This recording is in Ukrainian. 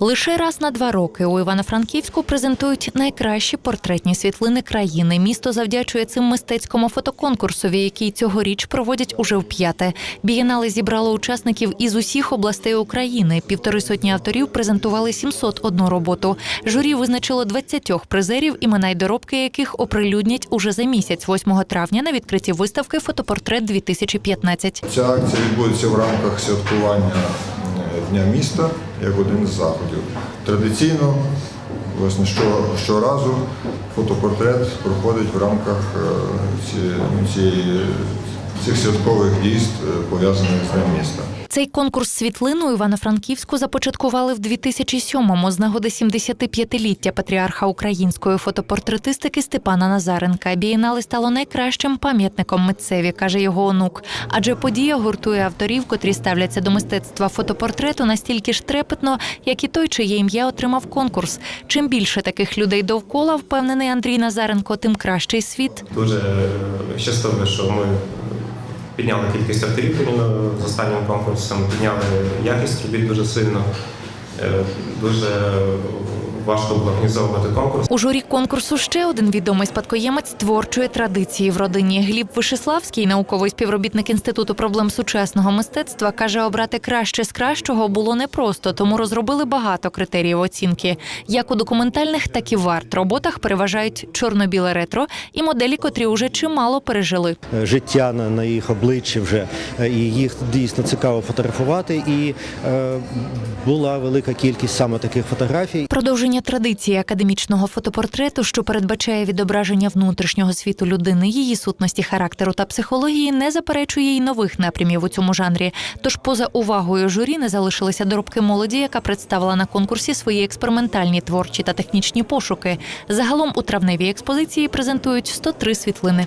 Лише раз на два роки у Івано-Франківську презентують найкращі портретні світлини країни. Місто завдячує цим мистецькому фотоконкурсові, який цьогоріч проводять уже вп'яте. Бієнали зібрало учасників із усіх областей України. Півтори сотні авторів презентували 701 роботу. Журі визначило 20 призерів, імена й доробки яких оприлюднять уже за місяць, 8 травня, на відкритті виставки Фотопортрет 2015 Ця акція відбудеться в рамках святкування Дня міста як один з заходів. Традиційно, власне, що, щоразу фотопортрет проходить в рамках е, ну, цієї, цих святкових дійств, е, пов'язаних з Днем міста. Цей конкурс світлин у Івано-Франківську започаткували в 2007-му з нагоди 75-ліття патріарха української фотопортретистики Степана Назаренка. Бієнале стало найкращим пам'ятником митцеві, каже його онук. Адже подія гуртує авторів, котрі ставляться до мистецтва фотопортрету настільки ж трепетно, як і той, чиє ім'я отримав конкурс. Чим більше таких людей довкола, впевнений Андрій Назаренко, тим кращий світ. Дуже е, щасливий, що ми підняли кількість авторів з останнім конкурсом, підняли якість робіт дуже сильно. Е, Дуже важко було організовувати конкурс. У журі конкурсу ще один відомий спадкоємець творчої традиції в родині. Гліб Вишеславський, науковий співробітник інституту проблем сучасного мистецтва, каже, обрати краще з кращого було непросто, тому розробили багато критеріїв оцінки. Як у документальних, так і в арт-роботах переважають чорно-біле ретро і моделі, котрі уже чимало пережили. е, життя на, на їх обличчі вже, е, і їх дійсно цікаво фотографувати. І е, була велика кількість саме таких фотографій. Продовження традиції академічного фотопортрету, що передбачає відображення внутрішнього світу людини, її сутності, характеру та психології, не заперечує й нових напрямів у цьому жанрі. Тож, поза увагою журі не залишилися доробки молоді, яка представила на конкурсі свої експериментальні творчі та технічні пошуки. Загалом у травневій експозиції презентують 103 світлини.